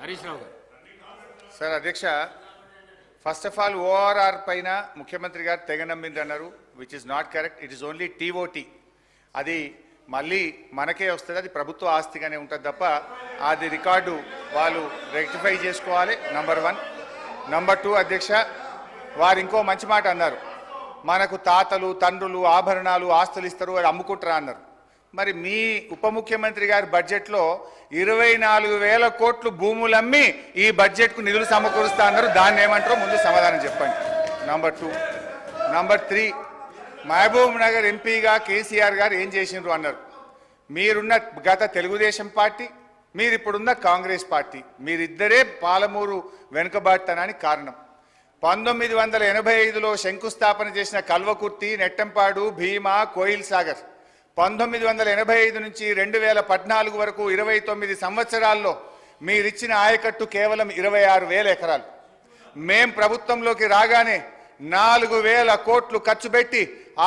హరీష్ రావు గారు. సార్ అధ్యక్ష first of all ORR పైన ముఖ్యమంత్రి గారు తెగ నమ్మింది అన్నారు which is not correct it is only T O T అది మళ్ళీ మనకే వస్తుంది అది ప్రభుత్వ ఆస్తిగానే ఉంటుంది తప్ప అది రికార్డు వాళ్ళు రెక్టిఫై చేసుకోవాలి నంబర్ వన్ నంబర్ టూ అధ్యక్ష వారు ఇంకో మంచి మాట అన్నారు. మనకు తాతలు తండ్రులు ఆభరణాలు ఆస్తులు ఇస్తారు అది అమ్ముకుంటారా అన్నారు. మరి మీ ఉప ముఖ్యమంత్రి గారి బడ్జెట్లో ఇరవై నాలుగు వేల కోట్లు భూములు అమ్మి ఈ బడ్జెట్కు నిధులు సమకూరుస్తా అన్నారు. దాన్ని ఏమంటారో ముందు సమాధానం చెప్పండి. Number two number three Mahabubnagar ఎంపీగా కేసీఆర్ గారు ఏం చేసిండ్రు అన్నారు. మీరున్న గత తెలుగుదేశం పార్టీ మీరు ఇప్పుడున్న కాంగ్రెస్ పార్టీ మీరిద్దరే పాలమూరు వెనుకబాటుతనానికి కారణం. పంతొమ్మిది వందల ఎనభై ఐదులో శంకుస్థాపన చేసిన కల్వకుర్తి నెట్టంపాడు భీమా కోయిల్ సాగర్. పంతొమ్మిది వందల ఎనభై ఐదు నుంచి రెండు వేల పద్నాలుగు వరకు ఇరవై తొమ్మిది సంవత్సరాల్లో మీరిచ్చిన ఆయకట్టు కేవలం ఇరవై ఆరు వేల ఎకరాలు. మేం ప్రభుత్వంలోకి రాగానే నాలుగు వేల కోట్లు ఖర్చు పెట్టి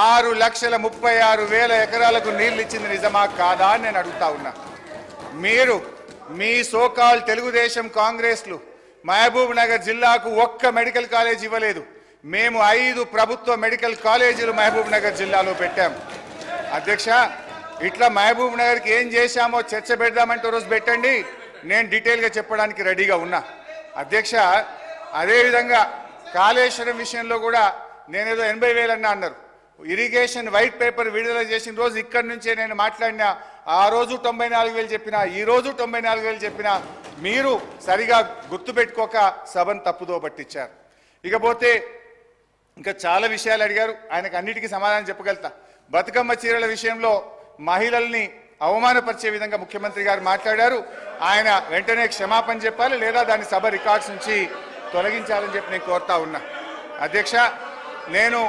ఆరు లక్షల ముప్పై ఆరు వేల ఎకరాలకు నీళ్ళు ఇచ్చింది నిజమా కాదా అని నేను అడుగుతా ఉన్నా. మీరు మీ సోకాల్ తెలుగుదేశం కాంగ్రెస్లు మహబూబ్ నగర్ జిల్లాకు ఒక్క మెడికల్ కాలేజ్ ఇవ్వలేదు. మేము ఐదు ప్రభుత్వ మెడికల్ కాలేజీలు మహబూబ్ నగర్ జిల్లాలో పెట్టాం. అధ్యక్ష ఇట్లా మహబూబ్ నగర్కి ఏం చేశామో చర్చ పెడదామంటే రోజు పెట్టండి. నేను డీటెయిల్గా చెప్పడానికి రెడీగా ఉన్నా. అధ్యక్ష అదేవిధంగా కాళేశ్వరం విషయంలో కూడా నేనేదో ఎనభై వేలన్నా అన్నారు. ఇరిగేషన్ వైట్ పేపర్ విడుదల చేసిన రోజు ఇక్కడి నుంచే నేను మాట్లాడినా. ఆ రోజు తొంభై నాలుగు వేలు చెప్పిన ఈ రోజు తొంభై నాలుగు వేలు చెప్పిన మీరు సరిగా గుర్తుపెట్టుకోక సభను తప్పుదో పట్టించారు. ఇకపోతే ఇంకా చాలా విషయాలు అడిగారు. ఆయనకు అన్నిటికీ సమాధానం చెప్పగలుగుతా. బతుకమ్మ చీరల విషయంలో మహిళల్ని అవమానపరిచే విధంగా ముఖ్యమంత్రి గారు మాట్లాడారు. ఆయన వెంటనే క్షమాపణ చెప్పాలి లేదా దాని సభ రికార్డ్స్ నుంచి తొలగించాలని చెప్పి నేను కోరుతా ఉన్నా. అధ్యక్ష నేను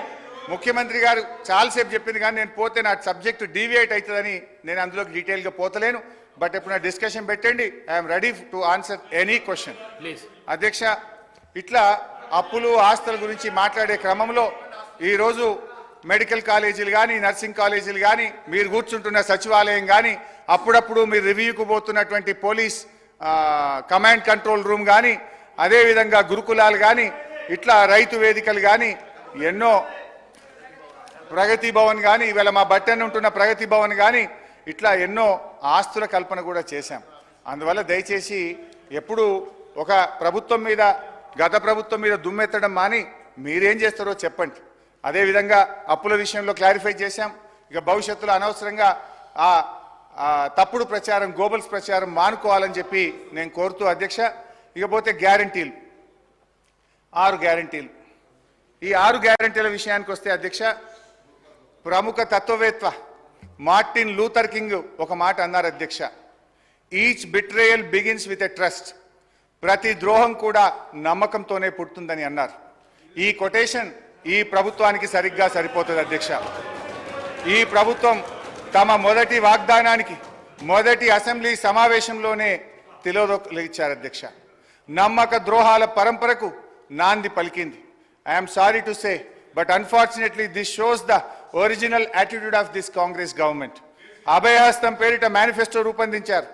ముఖ్యమంత్రి గారు చాలాసేపు చెప్పింది కానీ నేను పోతే నా సబ్జెక్టు డీవియేట్ అవుతుందని నేను అందులోకి డీటెయిల్గా పోతలేను. బట్ ఇప్పుడు నా డిస్కషన్ పెట్టండి. I'm ready to answer any question. Please. అధ్యక్ష ఇట్లా అప్పులు ఆస్తుల గురించి మాట్లాడే క్రమంలో ఈరోజు మెడికల్ కాలేజీలు కానీ నర్సింగ్ కాలేజీలు కానీ మీరు కూర్చుంటున్న సచివాలయం కానీ అప్పుడప్పుడు మీరు రివ్యూకు పోతున్నటువంటి పోలీస్ కమాండ్ కంట్రోల్ రూమ్ కానీ అదేవిధంగా గురుకులాలు కానీ ఇట్లా రైతు వేదికలు కానీ ఎన్నో ప్రగతి భవన్ కానీ ఇవాళ మా బట్టెన్ ఉంటున్న ప్రగతి భవన్ కానీ ఇట్లా ఎన్నో ఆస్తుల కల్పన కూడా చేశాం. అందువల్ల దయచేసి ఎప్పుడు ఒక ప్రభుత్వం మీద గత ప్రభుత్వం మీద దుమ్మెత్తడం మాని మీరేం చేస్తారో చెప్పండి. అదేవిధంగా అప్పుల విషయంలో క్లారిఫై చేశాం. ఇక భవిష్యత్తులో అనవసరంగా ఆ తప్పుడు ప్రచారం గోబల్స్ ప్రచారం మానుకోవాలని చెప్పి నేను కోరుతూ అధ్యక్ష ఇకపోతే గ్యారంటీలు. ఆరు గ్యారంటీలు. ఈ ఆరు గ్యారంటీల విషయానికి వస్తే అధ్యక్ష ప్రముఖ తత్వవేత్త మార్టిన్ లూథర్ కింగ్ ఒక మాట అన్నారు అధ్యక్ష. Each betrayal begins with a trust ప్రతి ద్రోహం కూడా నమ్మకంతోనే పుడుతుందని అన్నారు. ఈ కొటేషన్ ఈ ప్రభుత్వానికి సరిగ్గా సరిపోతుంది అధ్యక్ష. ఈ ప్రభుత్వం తమ మొదటి వాగ్దానానికి మొదటి అసెంబ్లీ సమావేశంలోనే తిలోదొక్కిచ్చారు అధ్యక్ష. నమ్మక ద్రోహాల పరంపరకు నాంది పలికింది. I'm sorry to say but unfortunately this shows the original attitude of this Congress government అభయహస్తం పేరిట మేనిఫెస్టో రూపొందించారు.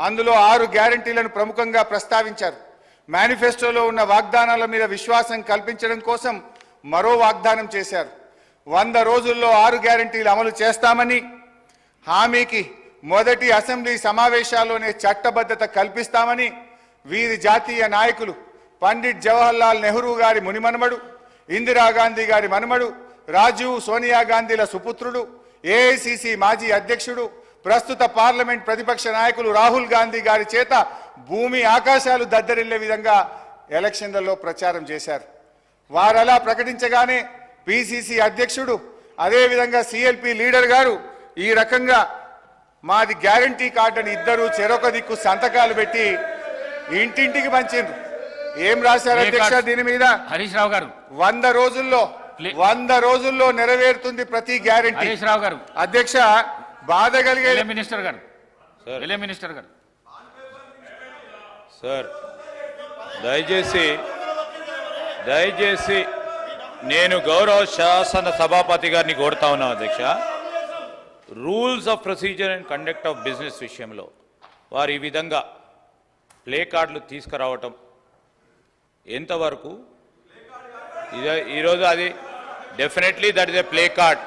అందులో ఆరు గ్యారంటీలను ప్రముఖంగా ప్రస్తావించారు. మేనిఫెస్టోలో ఉన్న వాగ్దానాల మీద విశ్వాసం కల్పించడం కోసం మరో వాగ్దానం చేశారు. వంద రోజుల్లో ఆరు గ్యారంటీలు అమలు చేస్తామని హామీకి మొదటి అసెంబ్లీ సమావేశాల్లోనే చట్టబద్ధత కల్పిస్తామని వీరి జాతీయ నాయకులు పండిట్ జవహర్లాల్ నెహ్రూ గారి మునిమనుమడు ఇందిరాగాంధీ గారి మనుమడు రాజీవ్ సోనియా గాంధీల సుపుత్రుడు ఏఐసిసి మాజీ అధ్యక్షుడు ప్రస్తుత పార్లమెంట్ ప్రతిపక్ష నాయకులు రాహుల్ గాంధీ గారి చేత భూమి ఆకాశాలు దద్దరిల్లే విధంగా ఎలక్షన్లలో ప్రచారం చేశారు. వారలా ప్రకటించగానే పిసిసి అధ్యక్షుడు అదేవిధంగా సిఎల్పి లీడర్ గారు ఈ రకంగా మాది గ్యారంటీ కార్డు అని ఇద్దరు చెరొక దిక్కు సంతకాలు పెట్టి ఇంటింటికి పంచిండ్రు. ఏం రాశారు అధ్యక్ష దీని మీద? హరీష్ రావు గారు. వంద రోజుల్లో. వంద రోజుల్లో నెరవేరుతుంది ప్రతి గ్యారంటీ. హరీష్ రావు గారు. అధ్యక్ష బాధ కలిగే మినిస్టర్ గారు. మినిస్టర్ గారు. సార్ దయచేసి దయచేసి నేను గౌరవ శాసన సభాపతి గారిని కోరుతా ఉన్నాను అధ్యక్ష. Rules of procedure and conduct of business విషయంలో వారు ఈ విధంగా ప్లే కార్డులు తీసుకురావటం ఎంతవరకు? ఇదే ఈరోజు అది definitely that is a play card.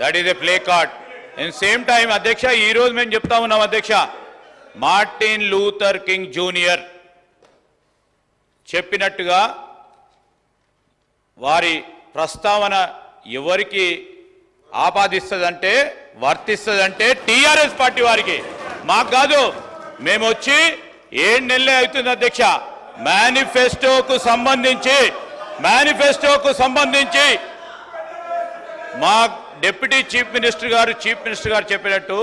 That is a play card. And same time అధ్యక్ష ఈరోజు మేము చెప్తా ఉన్నాం అధ్యక్ష మార్టిన్ లూథర్ కింగ్ జూనియర్ చెప్పినట్టుగా వారి ప్రస్తావన ఎవరికి ఆపాదిస్తుందంటే వర్తిస్తుందంటే టీఆర్ఎస్ పార్టీ వారికి. మాకు కాదు మేము వచ్చి ఏడు నెలలే అవుతుంది అధ్యక్ష. మేనిఫెస్టోకు సంబంధించి మేనిఫెస్టోకు సంబంధించి మా డిప్యూటీ చీఫ్ మినిస్టర్ గారు చీఫ్ మినిస్టర్ గారు చెప్పినట్టు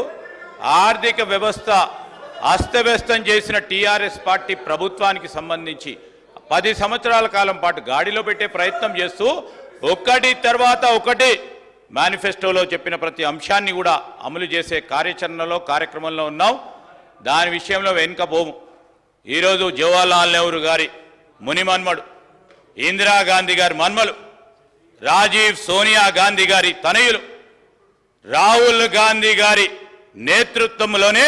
ఆర్థిక వ్యవస్థ అస్తవ్యస్తం చేసిన టీఆర్ఎస్ పార్టీ ప్రభుత్వానికి సంబంధించి పది సంవత్సరాల కాలం పాటు గాడిలో పెట్టే ప్రయత్నం చేస్తూ ఒకటి తర్వాత ఒకటి మేనిఫెస్టోలో చెప్పిన ప్రతి అంశాన్ని కూడా అమలు చేసే కార్యాచరణలో కార్యక్రమంలో ఉన్నాం. దాని విషయంలో వెనుకపోము ఈరోజు జవహర్లాల్ నెహ్రూ గారి ముని మన్మడు ఇందిరాగాంధీ గారి మన్మలు రాజీవ్ సోనియా గాంధీ గారి తనయులు రాహుల్ గాంధీ గారి నేతృత్వంలోనే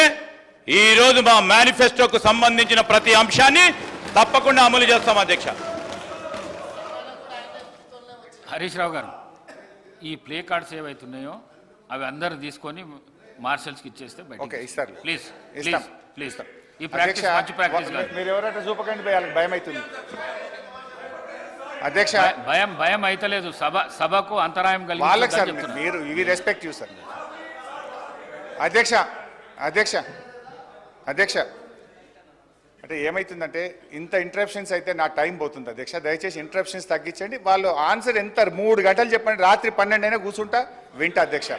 ఈ రోజు మా మేనిఫెస్టోకు సంబంధించిన ప్రతి అంశాన్ని తప్పకుండా అమలు చేస్తాం అధ్యక్ష. హరీష్ రావు గారు ఈ ప్లే కార్డ్స్ ఏవైతున్నాయో అవి అందరు తీసుకొని మార్షల్స్కి ఇచ్చేస్తే బయట ఓకే, ఇస్తారు. ప్లీజ్. Please please. ఈ ప్రాక్టీస్ అధ్యక్ష, మంచి ప్రాక్టీస్ కాదు. మీరు ఎవరైనా చూపకండి భయ- అవుతుంది. అధ్యక్ష భయ- భయం అయితలేదు. సభ సభకు అంతరాయం కలిగి మీరు ఇవి రెస్పెక్ట్ యూ సార్. అధ్యక్ష అధ్యక్ష అధ్యక్ష అంటే ఏమవుతుందంటే ఇంత ఇంటరప్షన్స్ అయితే నా టైం పోతుంది? అధ్యక్ష దయచేసి ఇంటరప్షన్స్ తగ్గించండి. వాళ్ళు ఆన్సర్ ఎంత? మూడు గంటలు చెప్పండి. రాత్రి పన్నెండు అయినా కూర్చుంటా వింటా అధ్యక్ష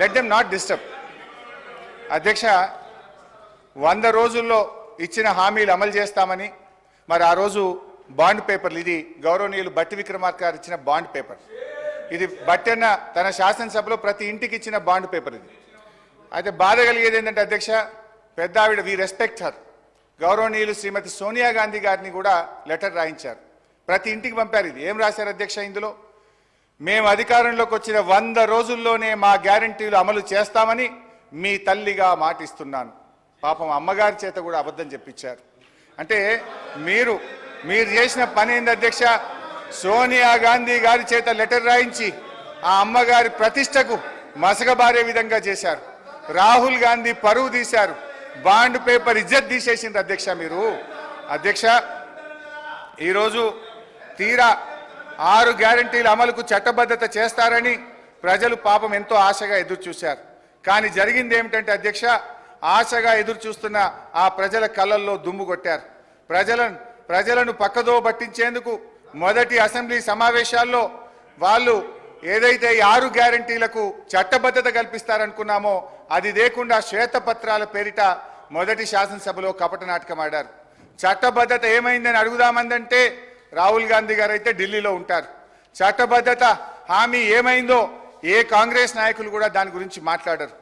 లెట్ దెమ్ నాట్ డిస్టర్బ్ అధ్యక్ష వంద రోజుల్లో ఇచ్చిన హామీలు అమలు చేస్తామని మరి ఆ రోజు బాండ్ పేపర్లు ఇది గౌరవనీయులు బట్టి విక్రమార్క గారు ఇచ్చిన బాండ్ పేపర్ ఇది బట్టన్న తన శాసనసభలో ప్రతి ఇంటికి ఇచ్చిన బాండ్ పేపర్ ఇది. అయితే బాధ కలిగేది ఏంటంటే అధ్యక్ష పెద్ద ఆవిడ వి రెస్పెక్ట్ హర్ గౌరవనీయులు శ్రీమతి సోనియా గాంధీ గారిని కూడా లెటర్ రాయించారు. ప్రతి ఇంటికి పంపారు ఇది. ఏం రాశారు అధ్యక్ష ఇందులో? మేము అధికారంలోకి వచ్చిన వంద రోజుల్లోనే మా గ్యారంటీలు అమలు చేస్తామని మీ తల్లిగా మాటిస్తున్నాను. పాపం అమ్మగారి చేత కూడా అబద్ధం చెప్పించారు. అంటే మీరు మీరు చేసిన పని ఏంది అధ్యక్ష? సోనియా గాంధీ గారి చేత లెటర్ రాయించి ఆ అమ్మగారి ప్రతిష్టకు మసకబారే విధంగా చేశారు. రాహుల్ గాంధీ పరువు తీశారు. బాండ్ పేపర్ ఇజ్జత్ తీసేసింది అధ్యక్ష మీరు. అధ్యక్ష ఈరోజు తీరా ఆరు గ్యారంటీల అమలుకు చట్టబద్ధత చేస్తారని ప్రజలు పాపం ఎంతో ఆశగా ఎదురు చూశారు. కానీ జరిగింది ఏమిటంటే అధ్యక్ష ఆశగా ఎదురు చూస్తున్న ఆ ప్రజల కళ్ళల్లో దుమ్ము కొట్టారు. ప్రజలను ప్రజలను పక్కదో పట్టించేందుకు మొదటి అసెంబ్లీ సమావేశాల్లో వాళ్ళు ఏదైతే ఆరు గ్యారంటీలకు చట్టబద్ధత కల్పిస్తారనుకున్నామో అది లేకుండా శ్వేతపత్రాల పేరిట మొదటి శాసనసభలో కపట నాటకం ఆడారు. చట్టబద్ధత ఏమైందని అడుగుదామందంటే రాహుల్ గాంధీ గారు అయితే ఢిల్లీలో ఉంటారు. చట్టబద్ధత హామీ ఏమైందో ఏ కాంగ్రెస్ నాయకులు కూడా దాని గురించి మాట్లాడరు.